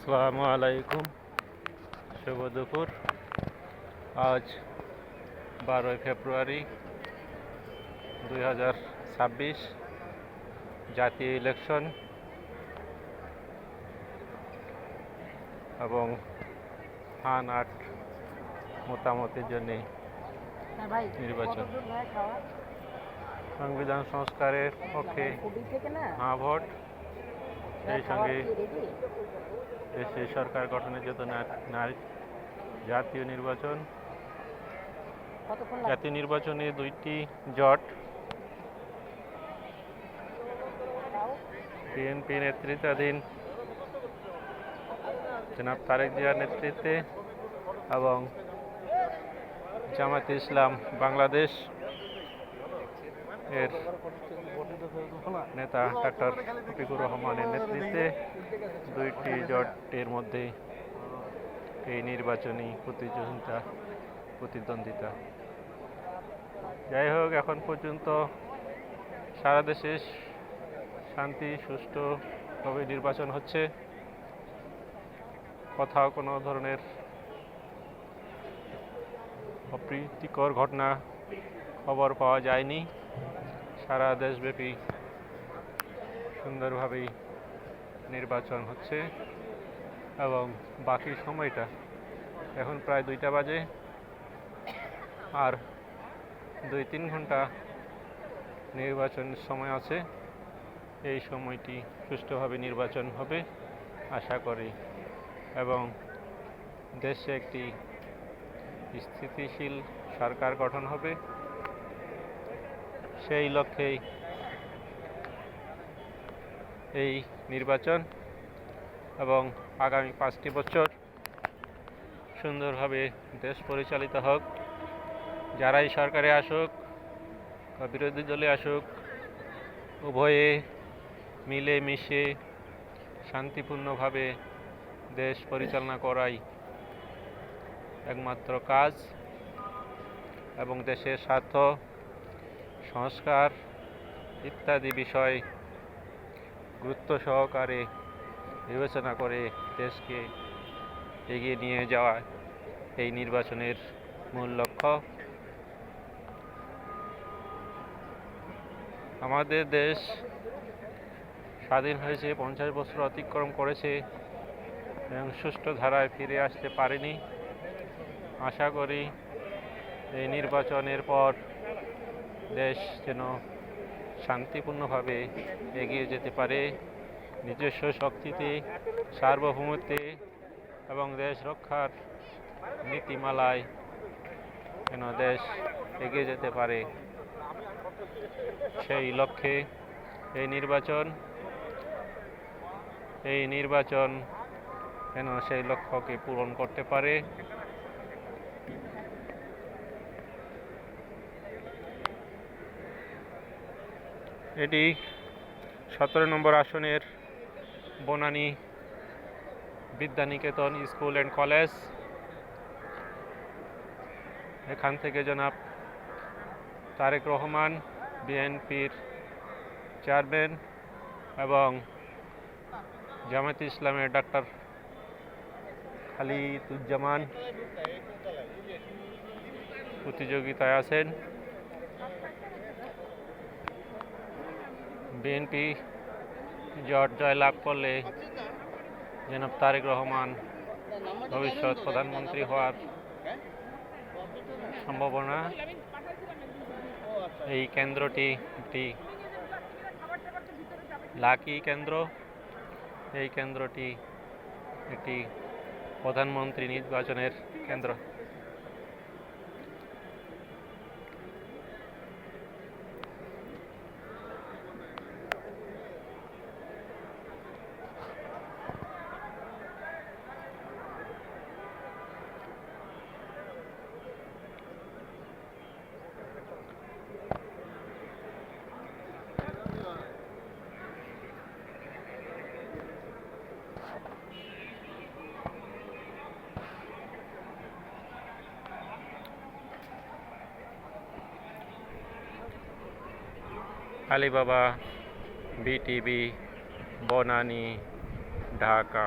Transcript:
আসসালামু আলাইকুম। শুভ দুপুর। আজ বারোই ফেব্রুয়ারি দুই হাজার ছাব্বিশ জাতীয় ইলেকশন এবং থান আট মতামতের জন্যে হ্যাঁ নির্বাচন। সংবিধান সংস্কারের পক্ষে হ্যাঁ ভোট। সেই সঙ্গে দেশে সরকার গঠনের জন্য নারী জাতীয় নির্বাচন জাতীয় নির্বাচনে দুইটি জোট? বিএনপি নেতৃত্বাধীন জনাব তারেক জিয়ার নেতৃত্বে এবং জামাত ইসলাম বাংলাদেশ। এর নেতা ডাক্তার শফিকুর রহমানের নেতৃত্বে দুইটি জোটের মধ্যে এই নির্বাচনী প্রতিযোগিতা, প্রতিদ্বন্দ্বিতা। যাই হোক এখন পর্যন্ত সারা দেশে শান্তি, সুষ্ঠুভাবে নির্বাচন হচ্ছে। কোথাও কোনো ধরনের অপ্রীতিকর ঘটনা খবর পাওয়া যায়নি। সারা দেশব্যাপী সুন্দরভাবেই নির্বাচন হচ্ছে এবং বাকি সময়টা এখন প্রায় দুইটা বাজে আর দুই তিন ঘণ্টা নির্বাচনের সময় আছে। এই সময়টি সুষ্ঠুভাবে নির্বাচন হবে আশা করি এবং দেশে একটি স্থিতিশীল সরকার গঠন হবে। সেই লক্ষ্যেই এই নির্বাচন এবং আগামী পাঁচটি বছর সুন্দরভাবে দেশ পরিচালিত হোক। যারাই সরকারে আসুক বা বিরোধী দলে আসুক, উভয়ে মিলে মিশে শান্তিপূর্ণভাবে দেশ পরিচালনা করাই একমাত্র কাজ এবং দেশের স্বার্থ সংস্কার ইত্যাদি বিষয় গুরুত্ব সহকারে বিবেচনা করে দেশকে এগিয়ে নিয়ে যাওয়া এই নির্বাচনের মূল লক্ষ্য। আমাদের দেশ স্বাধীন হয়েছে, পঞ্চাশ বছর অতিক্রম করেছে এবং সুষ্ঠু ধারায় ফিরে আসতে পারেনি। আশা করি এই নির্বাচনের পর দেশ যেন শান্তিপূর্ণভাবে এগিয়ে যেতে পারে। নিজস্ব শক্তিতে, সার্বভৌমত্বে এবং দেশ রক্ষার নীতিমালায় যেন দেশ এগিয়ে যেতে পারে। সেই লক্ষ্যে এই নির্বাচন এই নির্বাচন যেন সেই লক্ষ্যকে পূরণ করতে পারে। এটি সতেরো নম্বর আসনের Banani Bidyaniketan school and college. এখান থেকে জনাব তারেক রহমান, বিএনপির চেয়ারম্যান এবং জামাত ইসলামের ডাক্তার খালিদুজ্জামান প্রতিযোগিতায় আছেন। বিএনপি জট জয়লাভ করলে জনাব তারেক রহমান ভবিষ্যৎ প্রধানমন্ত্রী হওয়ার সম্ভাবনা এই কেন্দ্রটি একটি লাকি কেন্দ্র। এই কেন্দ্রটি একটি প্রধানমন্ত্রী নির্বাচনের কেন্দ্র। Alibaba B T B Banani Dhaka